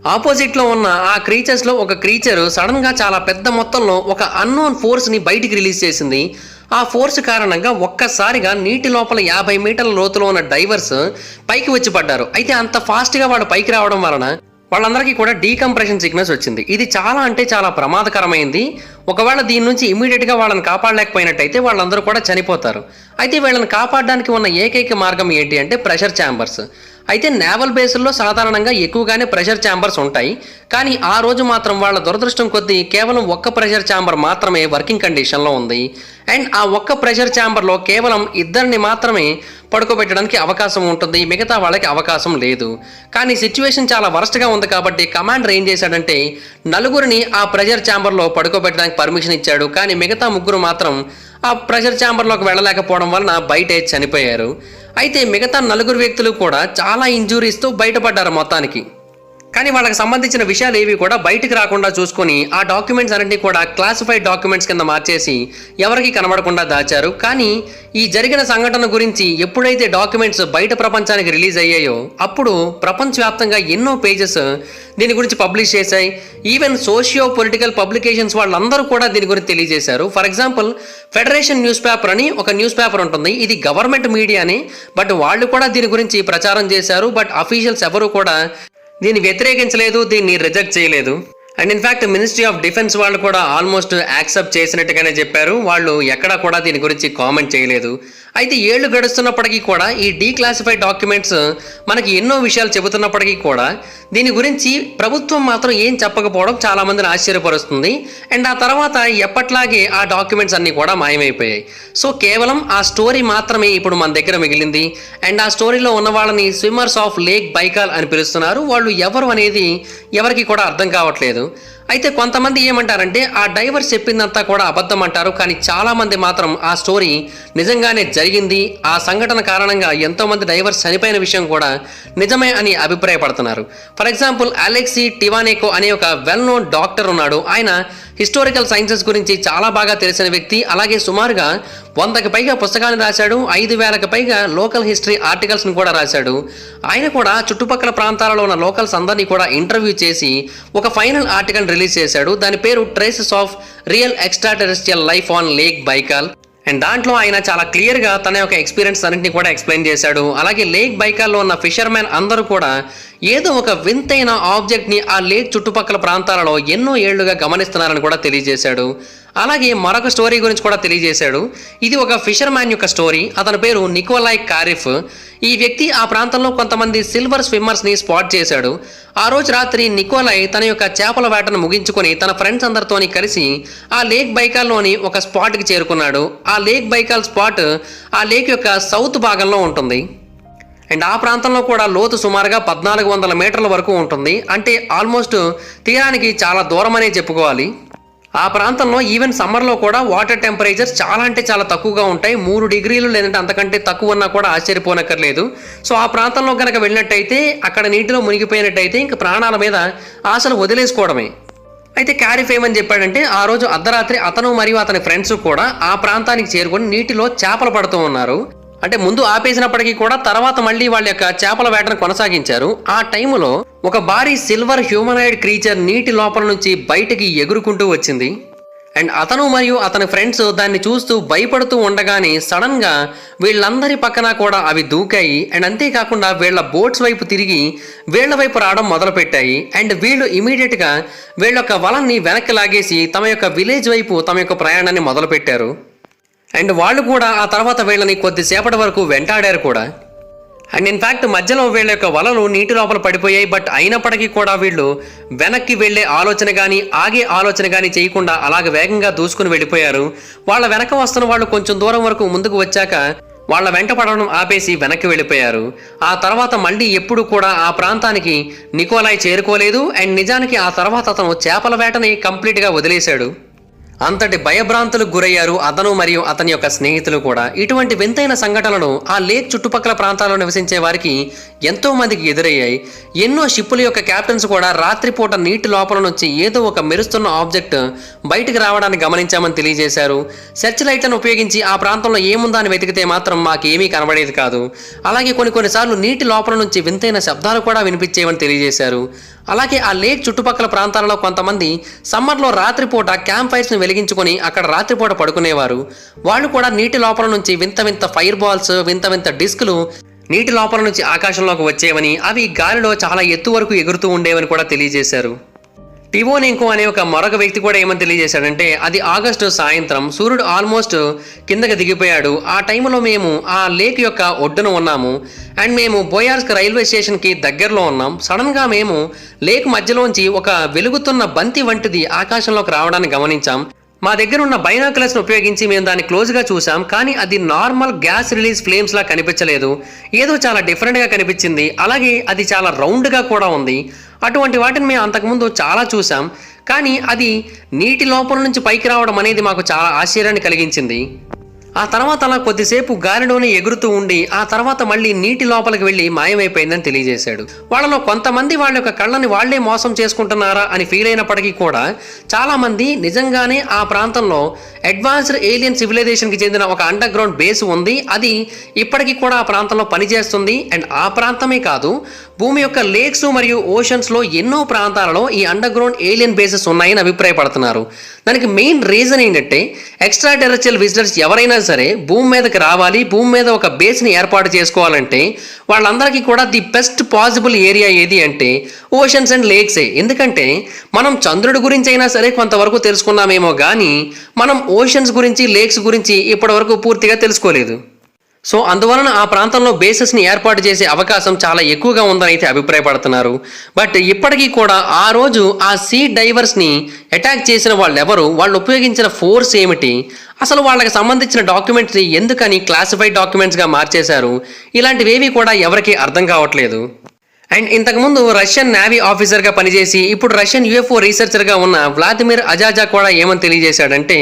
A: ఆపోజిట్లో ఉన్న ఆ క్రీచర్స్లో ఒక క్రీచర్ సడన్గా చాలా పెద్ద మొత్తంలో ఒక అన్నోన్ ఫోర్స్ని బయటికి రిలీజ్ చేసింది. ఆ ఫోర్స్ కారణంగా ఒక్కసారిగా నీటి లోపల యాభై మీటర్ల లోతులో ఉన్న డైవర్స్ పైకి వచ్చి పడ్డారు. అయితే అంత ఫాస్ట్గా వాడు వాళ్ళు పైకి రావడం వలన వాళ్ళందరికీ కూడా డీకంప్రెషన్ సిక్నెస్ వచ్చింది. ఇది చాలా అంటే చాలా ప్రమాదకరమైంది. ఒకవేళ దీని నుంచి ఇమీడియట్గా వాళ్ళని కాపాడలేకపోయినట్టయితే వాళ్ళందరూ కూడా చనిపోతారు. అయితే వీళ్ళని కాపాడడానికి ఉన్న ఏకైక మార్గం ఏంటి అంటే ప్రెషర్ ఛాంబర్స్. అయితే నేవల్ బేసుల్లో సాధారణంగా ఎక్కువగానే ప్రెషర్ ఛాంబర్స్ ఉంటాయి. కానీ ఆ రోజు మాత్రం వాళ్ళ దురదృష్టం కొద్దీ కేవలం ఒక్క ప్రెషర్ ఛాంబర్ మాత్రమే వర్కింగ్ కండిషన్లో ఉంది. అండ్ ఆ ఒక్క ప్రెషర్ ఛాంబర్లో కేవలం ఇద్దరిని మాత్రమే పడుకోబెట్టడానికి అవకాశం ఉంటుంది. మిగతా వాళ్ళకి అవకాశం లేదు. కానీ సిచ్యువేషన్ చాలా వరస్ట్గా ఉంది కాబట్టి కమాండర్ ఏం చేశాడంటే నలుగురిని ఆ ప్రెషర్ ఛాంబర్లో పడుకోబెట్టడానికి పర్మిషన్ ఇచ్చాడు. కానీ మిగతా ముగ్గురు మాత్రం ఆ ప్రెషర్ ఛాంబర్లోకి వెళ్ళలేకపోవడం వలన బయటే చనిపోయారు. అయితే మిగతా నలుగురు వ్యక్తులు కూడా చాలా ఇంజురీస్తో బయటపడ్డారు మొత్తానికి. కానీ వాళ్ళకి సంబంధించిన విషయాలు ఏవి కూడా బయటికి రాకుండా చూసుకొని ఆ డాక్యుమెంట్స్ అన్నింటినీ కూడా క్లాసిఫైడ్ డాక్యుమెంట్స్ కింద మార్చేసి ఎవరికి కనబడకుండా దాచారు. కానీ ఈ జరిగిన సంఘటన గురించి ఎప్పుడైతే డాక్యుమెంట్స్ బయట ప్రపంచానికి రిలీజ్ అయ్యాయో అప్పుడు ప్రపంచవ్యాప్తంగా ఎన్నో పేజెస్ దీని గురించి పబ్లిష్ చేశాయి. ఈవెన్ సోషియో పొలిటికల్ పబ్లికేషన్స్ వాళ్ళందరూ కూడా దీని గురించి తెలియజేశారు. For example federation newspaper అని ఒక న్యూస్ పేపర్ ఉంటుంది. ఇది గవర్నమెంట్ మీడియానే బట్ వాళ్ళు కూడా దీని గురించి ప్రచారం చేశారు. బట్ అఫీషియల్స్ ఎవరు కూడా దీన్ని వ్యతిరేకించలేదు దీన్ని రిజెక్ట్ చేయలేదు. And in fact Ministry of Defence వాళ్ళు కూడా ఆల్మోస్ట్ యాక్సెప్ట్ చేసినట్టుగానే చెప్పారు. వాళ్ళు ఎక్కడా కూడా దీని గురించి కామెంట్ చేయలేదు. అయితే ఏళ్ళు గడుస్తున్నప్పటికీ కూడా ఈ డీక్లాసిఫైడ్ డాక్యుమెంట్స్ మనకి ఎన్నో విషయాలు చెబుతున్నప్పటికీ కూడా దీని గురించి ప్రభుత్వం మాత్రం ఏం చెప్పకపోవడం చాలామందిని ఆశ్చర్యపరుస్తుంది. అండ్ ఆ తర్వాత ఎప్పట్లాగే ఆ డాక్యుమెంట్స్ అన్నీ కూడా మాయమైపోయాయి. సో కేవలం ఆ స్టోరీ మాత్రమే ఇప్పుడు మన దగ్గర మిగిలింది. అండ్ ఆ స్టోరీలో ఉన్న వాళ్ళని స్విమ్మర్స్ ఆఫ్ లేక్ బైకాల్ అని పిలుస్తున్నారు. వాళ్ళు ఎవరు అనేది ఎవరికి కూడా అర్థం కావట్లేదు. incrível అయితే కొంతమంది ఏమంటారంటే ఆ డైవర్ చెప్పిందంతా కూడా అబద్ధం అంటారు. కానీ చాలామంది మాత్రం ఆ స్టోరీ నిజంగానే జరిగింది. ఆ సంఘటన కారణంగా ఎంతో మంది డైవర్స్ చనిపోయిన విషయం కూడా నిజమే అని అభిప్రాయపడుతున్నారు. ఫర్ ఎగ్జాంపుల్ అలెక్సీ టివానేకో అనే ఒక వెల్ నోన్ డాక్టర్ ఉన్నాడు. ఆయన హిస్టారికల్ సైన్సెస్ గురించి చాలా బాగా తెలిసిన వ్యక్తి. అలాగే సుమారుగా వందకి పైగా పుస్తకాన్ని రాశాడు. ఐదు వేలకు పైగా లోకల్ హిస్టరీ ఆర్టికల్స్ని కూడా రాశాడు. ఆయన కూడా చుట్టుపక్కల ప్రాంతాలలో ఉన్న లోకల్స్ అందరినీ కూడా ఇంటర్వ్యూ చేసి ఒక ఫైనల్ ఆర్టికల్ రిలీజ్ చేశాడు. దాని పేరు traces of real extraterrestrial life on Lake Baikal and దాంట్లో ఆయన చాలా క్లియర్గా తన యొక్క ఎక్స్పీరియన్స్ అన్నింటినీ కూడా ఎక్స్ప్లెయిన్ చేశాడు. అలాగే లేక్ బైకాల్లో ఉన్న ఫిషర్మెన్ అందరూ కూడా ఏదో ఒక వింతైన ఆబ్జెక్ట్ని ఆ లేక్ చుట్టుపక్కల ప్రాంతాలలో ఎన్నో ఏళ్ళుగా గమనిస్తున్నారని కూడా తెలియజేశాడు. అలాగే మరొక స్టోరీ గురించి కూడా తెలియజేశాడు. ఇది ఒక ఫిషర్ మ్యాన్ యొక్క స్టోరీ. అతని పేరు నికోలాయ్ కారిఫ్. ఈ వ్యక్తి ఆ ప్రాంతంలో కొంతమంది సిల్వర్ స్విమ్మర్స్ని స్పాట్ చేశాడు. ఆ రోజు రాత్రి నికోలాయ్ తన యొక్క చేపల వేటను ముగించుకొని తన ఫ్రెండ్స్ అందరితోని కలిసి ఆ లేక్ బైకాల్లోని ఒక స్పాట్కి చేరుకున్నాడు. ఆ లేక్ బైకాల్ స్పాట్ ఆ లేక్ యొక్క సౌత్ భాగంలో ఉంటుంది. అండ్ ఆ ప్రాంతంలో కూడా లోతు సుమారుగా పద్నాలుగు వందల మీటర్ల వరకు ఉంటుంది. అంటే ఆల్మోస్ట్ తీరానికి చాలా దూరం అనే చెప్పుకోవాలి. ఆ ప్రాంతంలో ఈవెన్ సమ్మర్లో కూడా వాటర్ టెంపరేచర్ చాలా అంటే చాలా తక్కువగా ఉంటాయి. మూడు డిగ్రీలు లేదంటే అంతకంటే తక్కువ ఉన్నా కూడా ఆశ్చర్యపోనక్కర్లేదు. సో ఆ ప్రాంతంలో కనుక వెళ్ళినట్టయితే అక్కడ నీటిలో మునిగిపోయినట్టయితే ఇంక ప్రాణాల మీద ఆశలు వదిలేసుకోవడమే. అయితే క్యారిఫ్ ఏమని చెప్పాడంటే ఆ రోజు అర్ధరాత్రి అతను మరియు అతని ఫ్రెండ్స్ కూడా ఆ ప్రాంతానికి చేరుకొని నీటిలో చేపలు పడుతూ ఉన్నారు. అంటే ముందు ఆపేసినప్పటికీ కూడా తర్వాత మళ్ళీ వాళ్ళ యొక్క చేపల వేటను కొనసాగించారు. ఆ టైంలో ఒక భారీ సిల్వర్ హ్యూమనాయిడ్ క్రీచర్ నీటి లోపల నుంచి బయటికి ఎగురుకుంటూ వచ్చింది. అండ్ అతను మరియు అతని ఫ్రెండ్స్ దాన్ని చూస్తూ భయపడుతూ ఉండగానే సడన్గా వీళ్ళందరి పక్కన కూడా అవి దూకాయి. అండ్ అంతేకాకుండా వీళ్ళ బోట్స్ వైపు తిరిగి వీళ్ళ వైపు రావడం మొదలుపెట్టాయి. అండ్ వీళ్ళు ఇమీడియట్గా వీళ్ళ యొక్క వలన్ని వెనక్కి లాగేసి తమ యొక్క విలేజ్ వైపు తమ యొక్క ప్రయాణాన్ని మొదలుపెట్టారు. అండ్ వాళ్ళు కూడా ఆ తర్వాత వీళ్ళని కొద్దిసేపటి వరకు వెంటాడారు కూడా. అండ్ ఇన్ఫ్యాక్ట్ మధ్యలో వీళ్ళ యొక్క వలలు నీటి లోపల పడిపోయాయి బట్ అయినప్పటికీ కూడా వీళ్ళు వెనక్కి వెళ్ళే ఆలోచన కానీ ఆగే ఆలోచన కానీ చేయకుండా అలాగ వేగంగా దూసుకుని వెళ్ళిపోయారు. వాళ్ళ వెనక వస్తున్న వాళ్ళు కొంచెం దూరం వరకు ముందుకు వచ్చాక వాళ్ళ వెంట పడడం ఆపేసి వెనక్కి వెళ్ళిపోయారు. ఆ తర్వాత మళ్ళీ ఎప్పుడు కూడా ఆ ప్రాంతానికి నికోలాయ్ చేరుకోలేదు అండ్ నిజానికి ఆ తర్వాత అతను చేపల వేటని కంప్లీట్గా వదిలేశాడు. అంతటి భయభ్రాంతులకు గురయ్యారు అతను మరియు అతని యొక్క స్నేహితులు కూడా. ఇటువంటి వింతైన సంఘటనలు ఆ లేక్ చుట్టుపక్కల ప్రాంతాల్లో నివసించే వారికి ఎంతో మందికి ఎదురయ్యాయి. ఎన్నో షిప్పుల యొక్క క్యాప్టెన్స్ కూడా రాత్రిపూట నీటి లోపల నుంచి ఏదో ఒక మెరుస్తున్న ఆబ్జెక్ట్ బయటికి రావడాన్ని గమనించామని తెలియజేశారు. సెర్చ్ లైట్లను ఉపయోగించి ఆ ప్రాంతంలో ఏముందా అని వెతికితే మాత్రం మాకేమీ కనబడేది కాదు. అలాగే కొన్ని కొన్నిసార్లు నీటి లోపల నుంచి వింతైన శబ్దాలు కూడా వినిపించేవని తెలియజేశారు. అలాగే ఆ లేక్ చుట్టుపక్కల ప్రాంతాలలో కొంతమంది సమ్మర్లో రాత్రిపూట క్యాంప్ ఫైర్స్ని వెలిగించుకొని అక్కడ రాత్రిపూట పడుకునేవారు. వాళ్ళు కూడా నీటి లోపల నుంచి వింత వింత ఫైర్ బాల్స్ వింత వింత డిస్కులు నీటి లోపల నుంచి ఆకాశంలోకి వచ్చేవని అవి గాలిలో చాలా ఎత్తు వరకు ఎగురుతూ ఉండేవని కూడా తెలియజేశారు. టివోనెంకో అనే ఒక మరొక వ్యక్తి కూడా ఏమని తెలియజేశాడంటే అది ఆగస్టు సాయంత్రం సూర్యుడు ఆల్మోస్ట్ కిందకి దిగిపోయాడు. ఆ టైంలో మేము ఆ లేక్ యొక్క ఒడ్డున ఉన్నాము. అండ్ మేము బోయార్స్క్ రైల్వే స్టేషన్కి దగ్గరలో ఉన్నాం. సడన్గా మేము లేక్ మధ్యలోంచి ఒక వెలుగుతున్న బంతి వంటిది ఆకాశంలోకి రావడాన్ని గమనించాం. మా దగ్గర ఉన్న బైనాకులర్స్ ఉపయోగించి మేము దాన్ని క్లోజ్గా చూసాం కానీ అది నార్మల్ గ్యాస్ రిలీజ్ ఫ్లేమ్స్లా కనిపించలేదు. ఏదో చాలా డిఫరెంట్గా కనిపించింది అలాగే అది చాలా రౌండ్గా కూడా ఉంది. అటువంటి వాటిని మేము అంతకుముందు చాలా చూసాం కానీ అది నీటి లోపల నుంచి పైకి రావడం అనేది మాకు చాలా ఆశ్చర్యాన్ని కలిగించింది. ఆ తర్వాత అలా కొద్దిసేపు గాలిలోనే ఎగురుతూ ఉండి ఆ తర్వాత మళ్ళీ నీటి లోపలికి వెళ్ళి మాయమైపోయిందని తెలియజేశాడు. వాళ్ళలో కొంతమంది వాళ్ళ యొక్క కళ్ళని వాళ్ళే మోసం చేసుకుంటున్నారా అని ఫీల్ అయినప్పటికీ కూడా చాలా మంది నిజంగానే ఆ ప్రాంతంలో అడ్వాన్స్డ్ ఏలియన్ సివిలైజేషన్కి చెందిన ఒక అండర్ గ్రౌండ్ బేస్ ఉంది. అది ఇప్పటికీ కూడా ఆ ప్రాంతంలో పనిచేస్తుంది. అండ్ ఆ ప్రాంతమే కాదు భూమి యొక్క లేక్స్ మరియు ఓషన్స్లో ఎన్నో ప్రాంతాలలో ఈ అండర్ గ్రౌండ్ ఏలియన్ బేసెస్ ఉన్నాయని అభిప్రాయపడుతున్నారు. దానికి మెయిన్ రీజన్ ఏంటంటే ఎక్స్ట్రా టెరచల్ విజిటర్స్ ఎవరైనా సరే భూమి మీదకి రావాలి భూమి మీద ఒక బేస్ని ఏర్పాటు చేసుకోవాలంటే వాళ్ళందరికీ కూడా ది బెస్ట్ పాసిబుల్ ఏరియా ఏది అంటే ఓషన్స్ అండ్ లేక్సే. ఎందుకంటే మనం చంద్రుడి గురించి అయినా సరే కొంతవరకు తెలుసుకున్నామేమో కానీ మనం ఓషన్స్ గురించి లేక్స్ గురించి ఇప్పటివరకు పూర్తిగా తెలుసుకోలేదు. సో అందువలన ఆ ప్రాంతంలో బేసెస్ని ఏర్పాటు చేసే అవకాశం చాలా ఎక్కువగా ఉందని అయితే అభిప్రాయపడుతున్నారు. బట్ ఇప్పటికీ కూడా ఆ రోజు ఆ సీ డైవర్స్ని అటాక్ చేసిన వాళ్ళు ఎవరు వాళ్ళు ఉపయోగించిన ఫోర్స్ ఏమిటి అసలు వాళ్ళకి సంబంధించిన డాక్యుమెంట్స్ని ఎందుకని క్లాసిఫైడ్ డాక్యుమెంట్స్గా మార్చేశారు ఇలాంటివేవి కూడా ఎవరికీ అర్థం కావట్లేదు. అండ్ ఇంతకుముందు రష్యన్ నేవీ ఆఫీసర్గా పనిచేసి ఇప్పుడు రష్యన్ యుఎఫ్ఓ రీసెర్చర్గా ఉన్న వ్లాదిమిర్ అజాజా కూడా ఏమని తెలియజేశాడంటే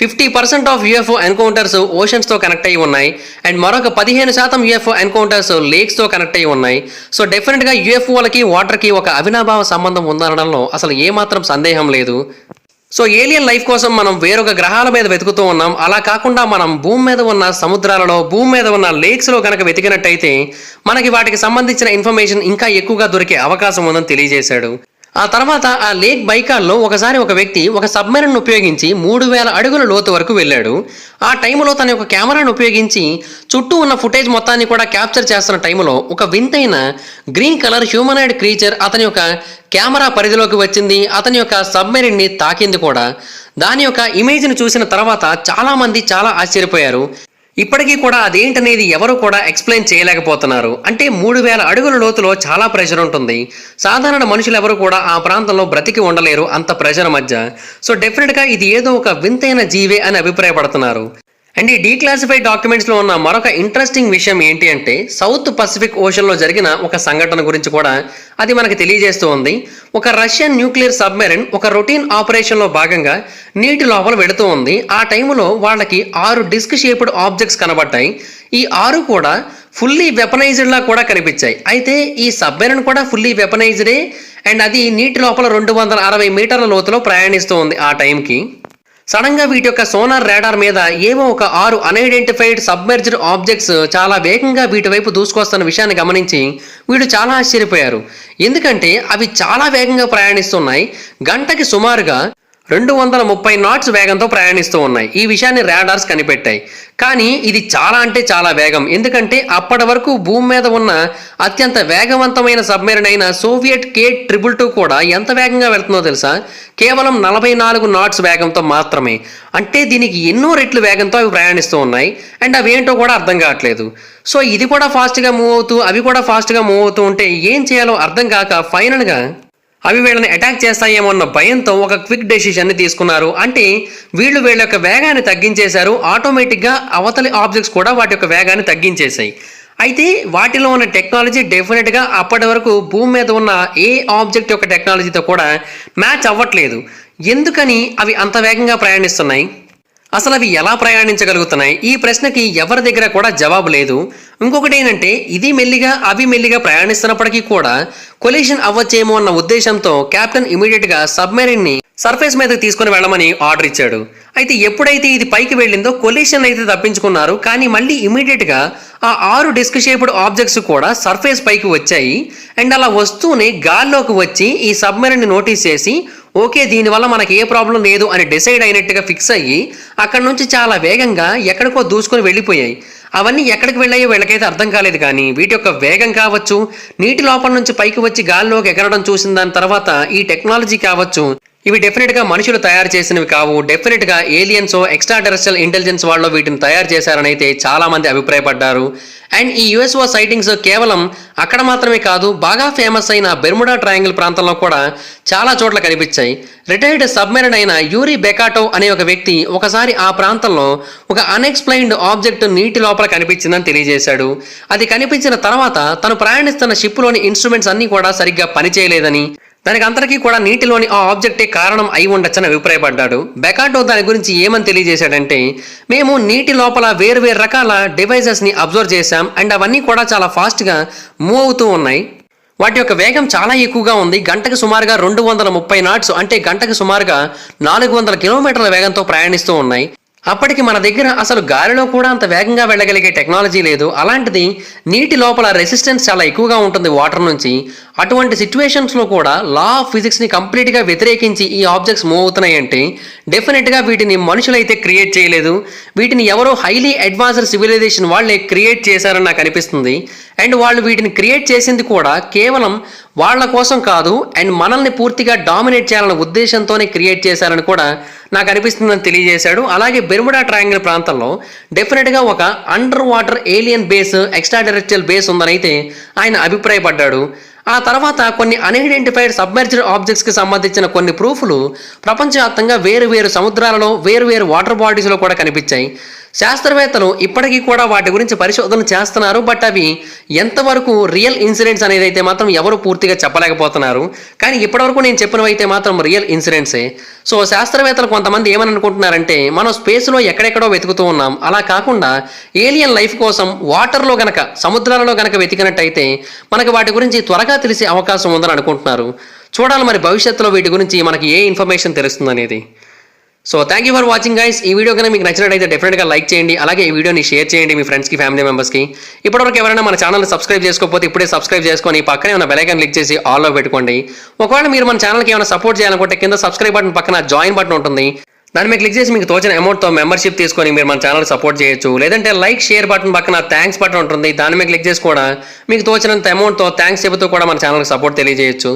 A: fifty percent of UFO encounters ఓషన్స్తో connect అయ్యి ఉన్నాయి. అండ్ మరొక పదిహేను శాతం యుఎఫ్ఓ ఎన్కౌంటర్స్ లేక్స్తో కనెక్ట్ అయి ఉన్నాయి. సో డెఫినెట్గా యుఎఫ్ఓలకి వాటర్కి ఒక అవినాభావ సంబంధం ఉందనడంలో అసలు ఏమాత్రం సందేహం లేదు. సో ఏలియన్ లైఫ్ కోసం మనం వేరొక గ్రహాల మీద వెతుకుతూ ఉన్నాం. అలా కాకుండా మనం భూమి మీద ఉన్న సముద్రాలలో భూమి మీద ఉన్న లేక్స్లో కనుక వెతికినట్టయితే మనకి వాటికి సంబంధించిన ఇన్ఫర్మేషన్ ఇంకా ఎక్కువగా దొరికే అవకాశం ఉందని తెలియజేశాడు. ఆ తర్వాత ఆ లేక్ బైకాల్లో ఒకసారి ఒక వ్యక్తి ఒక సబ్మెరీన్ ఉపయోగించి మూడు వేల అడుగుల లోతు వరకు వెళ్ళాడు. ఆ టైంలో తన యొక్క కెమెరాను ఉపయోగించి చుట్టూ ఉన్న ఫుటేజ్ మొత్తాన్ని కూడా క్యాప్చర్ చేస్తున్న టైంలో ఒక వింతైన గ్రీన్ కలర్ హ్యూమనాయిడ్ క్రీచర్ అతని యొక్క కెమెరా పరిధిలోకి వచ్చింది. అతని యొక్క సబ్మెరీన్ని తాకింది కూడా. దాని యొక్క ఇమేజ్ని చూసిన తర్వాత చాలామంది చాలా ఆశ్చర్యపోయారు. ఇప్పటికీ కూడా అదేంటనేది ఎవరు కూడా ఎక్స్ప్లెయిన్ చేయలేకపోతున్నారు. అంటే మూడు వేల అడుగుల లోతులో చాలా ప్రెషర్ ఉంటుంది. సాధారణ మనుషులు ఎవరు కూడా ఆ ప్రాంతంలో బ్రతికి ఉండలేరు అంత ప్రెషర్ మధ్య. సో డెఫినెట్గా ఇది ఏదో ఒక వింతైన జీవే అని అభిప్రాయపడుతున్నారు. అండ్ ఈ డీక్లాసిఫైడ్ డాక్యుమెంట్స్లో ఉన్న మరొక ఇంట్రెస్టింగ్ విషయం ఏంటి అంటే సౌత్ పసిఫిక్ ఓషన్లో జరిగిన ఒక సంఘటన గురించి కూడా అది మనకు తెలియజేస్తూ ఉంది. ఒక రష్యన్ న్యూక్లియర్ సబ్మెరిన్ ఒక రొటీన్ ఆపరేషన్లో భాగంగా నీటి లోపల వెళుతూ ఉంది. ఆ టైంలో వాళ్ళకి ఆరు డిస్క్ షేప్డ్ ఆబ్జెక్ట్స్ కనబడ్డాయి. ఈ ఆరు కూడా ఫుల్లీ వెపనైజ్డ్ లా కూడా కనిపించాయి. అయితే ఈ సబ్మెరిన్ కూడా ఫుల్లీ వెపనైజ్డే అండ్ అది నీటి లోపల రెండు వందల అరవై మీటర్ల లోతులో ప్రయాణిస్తూ ఉంది ఆ టైంకి సడన్గా వీటి యొక్క సోనార్ రాడార్ మీద ఏవో ఒక ఆరు అన్ఐడెంటిఫైడ్ సబ్మెర్జ్డ్ ఆబ్జెక్ట్స్ చాలా వేగంగా వీటి వైపు దూసుకొస్తున్న విషయాన్ని గమనించి వీళ్ళు చాలా ఆశ్చర్యపోయారు. ఎందుకంటే అవి చాలా వేగంగా ప్రయాణిస్తున్నాయి. గంటకి సుమారుగా రెండు వందల ముప్పై నాట్స్ వేగంతో ప్రయాణిస్తూ ఉన్నాయి. ఈ విషయాన్ని రాడార్స్ కనిపెట్టాయి. కానీ ఇది చాలా అంటే చాలా వేగం. ఎందుకంటే అప్పటి వరకు భూమి మీద ఉన్న అత్యంత వేగవంతమైన సబ్మెరీన్ అయిన సోవియట్ కే ట్రిపుల్ టూ కూడా ఎంత వేగంగా వెళ్తుందో తెలుసా? కేవలం నలభై నాలుగు నాట్స్ వేగంతో మాత్రమే. అంటే దీనికి ఎన్నో రెట్లు వేగంతో అవి ప్రయాణిస్తూ ఉన్నాయి. అండ్ అవి ఏంటో కూడా అర్థం కావట్లేదు. సో ఇది కూడా ఫాస్ట్గా మూవ్ అవుతూ అవి కూడా ఫాస్ట్గా మూవ్ అవుతూ ఉంటే ఏం చేయాలో అర్థం కాక ఫైనల్గా అవి వీళ్ళని అటాక్ చేస్తాయేమో అన్న భయంతో ఒక క్విక్ డెసిషన్ని తీసుకున్నారు. అంటే వీళ్ళు వీళ్ళ యొక్క వేగాన్ని తగ్గించేశారు. ఆటోమేటిక్గా అవతలి ఆబ్జెక్ట్స్ కూడా వాటి యొక్క వేగాన్ని తగ్గించేశాయి. అయితే వాటిలో ఉన్న టెక్నాలజీ డెఫినెట్గా అప్పటి వరకు భూమి మీద ఉన్న ఏ ఆబ్జెక్ట్ యొక్క టెక్నాలజీతో కూడా మ్యాచ్ అవ్వట్లేదు. ఎందుకని అవి అంత వేగంగా ప్రయాణిస్తున్నాయి? అసలు అవి ఎలా ప్రయాణించగలుగుతున్నాయి? ఈ ప్రశ్నకి ఎవరి దగ్గర కూడా జవాబు లేదు. ఇంకొకటి ఏంటంటే ఇది మెల్లిగా అవి మెల్లిగా ప్రయాణిస్తున్నప్పటికీ కూడా కొలిషన్ అవ్వచ్చేమో అన్న ఉద్దేశంతో కెప్టెన్ ఇమీడియట్గా ని సర్ఫేస్ మీదకి తీసుకుని వెళ్ళమని ఆర్డర్ ఇచ్చాడు. అయితే ఎప్పుడైతే ఇది పైకి వెళ్ళిందో కొలిషన్ అయితే తప్పించుకున్నారు. కానీ మళ్ళీ ఇమీడియట్గా ఆ ఆరు డిస్క్ షేప్డ్ ఆబ్జెక్ట్స్ కూడా సర్ఫేస్ పైకి వచ్చాయి. అండ్ అలా వస్తూనే గాల్లోకి వచ్చి ఈ సబ్మెరీన్ని నోటీస్ చేసి ఓకే దీనివల్ల మనకి ఏ ప్రాబ్లం లేదు అని డిసైడ్ అయినట్టుగా ఫిక్స్ అయ్యి అక్కడ నుంచి చాలా వేగంగా ఎక్కడికో దూసుకొని వెళ్ళిపోయాయి. అవన్నీ ఎక్కడికి వెళ్ళాయో వీళ్ళకైతే అర్థం కాలేదు కానీ వీటి యొక్క వేగం కావచ్చు నీటి లోపల నుంచి పైకి వచ్చి గాల్లోకి ఎగరడం చూసిన దాని తర్వాత ఈ టెక్నాలజీ కావచ్చు ఇవి డెఫినెట్గా మనుషులు తయారు చేసినవి కావు. డెఫినెట్గా ఏలియన్స్ ఎక్స్ట్రా టెరెస్ట్రియల్ ఇంటెలిజెన్స్ వాళ్ళు వీటిని తయారు చేశారని అయితే చాలా మంది అభిప్రాయపడ్డారు. అండ్ ఈ యుఎస్ఓ సైటింగ్స్ కేవలం అక్కడ మాత్రమే కాదు బాగా ఫేమస్ అయిన బెర్ముడా ట్రయాంగిల్ ప్రాంతంలో కూడా చాలా చోట్ల కనిపించాయి. రిటైర్డ్ సబ్మెరైన్ అయిన యూరి బెకాటో అనే ఒక వ్యక్తి ఒకసారి ఆ ప్రాంతంలో ఒక అన్ఎక్స్ప్లెయిన్డ్ ఆబ్జెక్ట్ నీటి లోపల కనిపించిందని తెలియజేశాడు. అది కనిపించిన తర్వాత తను ప్రయాణిస్తున్న షిప్లోని ఇన్స్ట్రుమెంట్స్ అన్నీ కూడా సరిగ్గా పనిచేయలేదని దానికి అందరికీ కూడా నీటిలోని ఆ ఆబ్జెక్టే కారణం అయి ఉండొచ్చని అభిప్రాయపడ్డాడు. బెకాటో దాని గురించి ఏమని తెలియజేశాడంటే మేము నీటి లోపల వేరు వేరు రకాల డివైజెస్ని అబ్జర్వ్ చేశాం అండ్ అవన్నీ కూడా చాలా ఫాస్ట్గా మూవ్ అవుతూ ఉన్నాయి. వాటి యొక్క వేగం చాలా ఎక్కువగా ఉంది. గంటకు సుమారుగా రెండు వందల ముప్పై నాట్స్ అంటే గంటకు సుమారుగా నాలుగు వందల కిలోమీటర్ల వేగంతో ప్రయాణిస్తూ ఉన్నాయి. అప్పటికి మన దగ్గర అసలు గాలిలో కూడా అంత వేగంగా వెళ్ళగలిగే టెక్నాలజీ లేదు. అలాంటిది నీటి లోపల రెసిస్టెన్స్ చాలా ఎక్కువగా ఉంటుంది వాటర్ నుంచి. అటువంటి సిచ్యువేషన్స్లో కూడా లా ఆఫ్ ఫిజిక్స్ని కంప్లీట్గా వ్యతిరేకించి ఈ ఆబ్జెక్ట్స్ మూవ్ అవుతున్నాయంటే డెఫినెట్గా వీటిని మనుషులైతే క్రియేట్ చేయలేదు. వీటిని ఎవరో హైలీ అడ్వాన్స్డ్ సివిలైజేషన్ వాళ్ళే క్రియేట్ చేశారని నాకు అనిపిస్తుంది. అండ్ వాళ్ళు వీటిని క్రియేట్ చేసింది కూడా కేవలం వాళ్ళ కోసం కాదు అండ్ మనల్ని పూర్తిగా డామినేట్ చేయాలన్న ఉద్దేశంతోనే క్రియేట్ చేశారని కూడా నాకు అనిపిస్తుందని తెలియజేశాడు. అలాగే బెర్ముడా ట్రయాంగిల్ ప్రాంతంలో డెఫినెట్గా ఒక underwater alien base extraterrestrial base ఉందని అయితే ఆయన అభిప్రాయపడ్డాడు. ఆ తర్వాత కొన్ని అన్ఐడెంటిఫైడ్ సబ్మెర్జ్డ్ ఆబ్జెక్ట్స్కి సంబంధించిన కొన్ని ప్రూఫ్లు ప్రపంచవ్యాప్తంగా వేరు వేరు సముద్రాలలో వేరు వేరు వాటర్ బాడీస్లో కూడా కనిపించాయి. శాస్త్రవేత్తలు ఇప్పటికీ కూడా వాటి గురించి పరిశోధన చేస్తున్నారు బట్ అవి ఎంతవరకు రియల్ ఇన్సిడెంట్స్ అనేది అయితే మాత్రం ఎవరు పూర్తిగా చెప్పలేకపోతున్నారు. కానీ ఇప్పటివరకు నేను చెప్పినవి అయితే మాత్రం రియల్ ఇన్సిడెంట్సే. సో శాస్త్రవేత్తలు కొంతమంది ఏమని అనుకుంటున్నారంటే మనం స్పేస్లో ఎక్కడెక్కడో వెతుకుతూ ఉన్నాం. అలా కాకుండా ఏలియన్ లైఫ్ కోసం వాటర్లో గనక సముద్రాలలో గనక వెతికినట్టయితే మనకి వాటి గురించి త్వరగా తెలిసే అవకాశం ఉందని అనుకుంటున్నారు. చూడాలి మరి భవిష్యత్తులో వీటి గురించి మనకి ఏ ఇన్ఫర్మేషన్ తెలుస్తుంది అనేది. So thank you for watching guys ఈ వీడియో కనుక మీకు నచ్చినట్టయితే డెఫినెట్గా లైక్ చేయండి. అలాగే ఈ వీడియోని షేర్ చేయండి మీ ఫ్రెండ్స్కి ఫ్యామిలీ మెంబర్స్కి ఇప్పటివరకు ఎవరైనా మన ఛానల్ సబ్స్క్రైబ్ చేసుకోకపోతే ఇప్పుడే సబ్స్క్రైబ్ చేసుకొని పక్కనే ఉన్న బెలైకన్ క్లిక్ చేసి ఆల్లో పెట్టుకోండి. ఒకవేళ మీరు మన ఛానల్కి ఏమైనా సపోర్ట్ చేయాలనుకుంటే కింద సబ్స్క్రైబ్ బటన్ పక్కన జాయిన్ బటన్ ఉంటుంది. దాన్ని మీద క్లిక్ చేసి మీకు తోచిన అమౌంట్తో మెంబర్షిప్ తీసుకొని మీరు మన ఛానల్ సపోర్ట్ చేయొచ్చు. లేదంటే లైక్ షేర్ బటన్ పక్కన థ్యాంక్స్ బటన్ ఉంటుంది. దాని మీద క్లిక్ చేసి కూడా మీకు తోచినంత అమౌంట్తో థ్యాంక్స్ చెబుతూ కూడా మన ఛానల్కి సపోర్ట్ తెలియజేయచ్చు.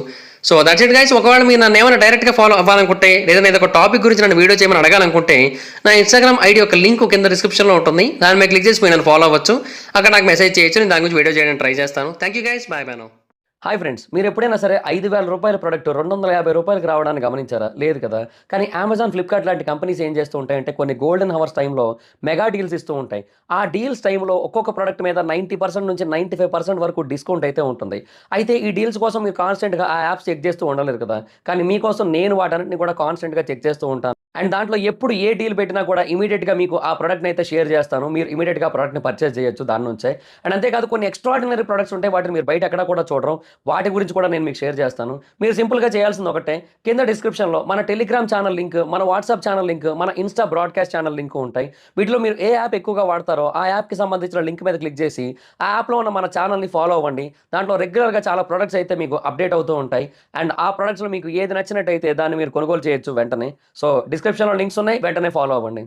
A: సో దట్స్ ఇట్ గైస్ ఒకవేళ మీరు నన్ను ఏమైనా డైరెక్ట్గా ఫాలో అవ్వాలనుకుంటే లేదా ఏదో ఒక టాపిక్ గురించి నన్ను వీడియో చేయమని అడగాలనుకుంటే నా ఇన్స్టాగ్రామ్ ఐడి యొక్క లింక్ కింద డిస్క్రిప్షన్లో ఉంటుంది. దాని మీద క్లిక్ చేసి మీరు నన్ను ఫాలో అవ్వచ్చు. అక్కడ నాకు మెసేజ్ చేయొచ్చు. నేను దాని గురించి వీడియో చేయడానికి ట్రై చేస్తాను. Thank you guys bye bye
B: hi friends మీరు ఎప్పుడైనా సరే ఐదు వేల రూపాయల ప్రొడక్ట్ రెండు వందల యాభై రూపాయలకు రావడానికి గమనించారా? లేదు కదా? కానీ అమెజాన్ ఫ్లిప్కార్ట్ లాంటి కంపెనీస్ ఏం చేస్తూ ఉంటాయంటే కొన్ని గోల్డెన్ హవర్స్ టైంలో మెగా డీల్స్ ఇస్తూ ఉంటాయి. ఆ డీల్స్ టైంలో ఒక్కొక్క ప్రొడక్ట్ మీద నైంటీ పర్సెంట్ నుంచి నైంటీ ఫైవ్ పర్సెంట్ వరకు డిస్కౌంట్ అయితే ఉంటుంది. అయితే ఈ డీల్స్ కోసం మీరు కాన్స్టెంట్గా ఆ యాప్స్ చెక్ చేస్తూ ఉండలేరు కదా? కానీ మీకోసం నేను వాటన్నిటిని కూడా కాన్స్టెంట్గా చెక్ చేస్తూ ఉంటాను. అండ్ దాంట్లో ఎప్పుడు ఏ డీల్ పెట్టినా కూడా ఇమీడియట్గా మీకు ఆ ప్రోడక్ట్ని అయితే షేర్ చేస్తాను. మీరు ఇమీడియట్గా ప్రోడక్ట్ని పర్చేస్ చేయొచ్చు దాని నుంచే. అండ్ అంతేకాదు కొన్ని ఎక్స్ట్రాడినరీ ప్రొడక్ట్స్ ఉంటాయి వాటిని మీరు బయట ఎక్కడ కూడా చూడరు. వాటి గురించి కూడా నేను మీకు షేర్ చేస్తాను. మీరు సింపుల్గా చేయాల్సింది ఒకటే. కింద డిస్క్రిప్షన్లో మన టెలిగ్రామ్ ఛానల్ లింక్ మన వాట్సాప్ ఛానల్ లింక్ మన ఇన్స్టా బ్రాడ్కాస్ట్ ఛానల్ లింక్ ఉంటాయి. వీటిలో మీరు ఏ యాప్ ఎక్కువగా వాడతారో ఆ యాప్కి సంబంధించిన లింక్ మీద క్లిక్ చేసి ఆ యాప్లో ఉన్న మన ఛానల్ని ఫాలో అవ్వండి. దాంట్లో రెగ్యులర్గా చాలా ప్రొడక్ట్స్ అయితే మీకు అప్డేట్ అవుతూ ఉంటాయి. అండ్ ఆ ప్రొడక్ట్స్లో మీకు ఏది నచ్చినట్టయితే దాన్ని మీరు కొనుగోలు చేయొచ్చు వెంటనే. సో డిస్క్రిప్షన్లో లింక్స్ ఉన్నాయి. వెంటనే ఫాలో అవ్వండి.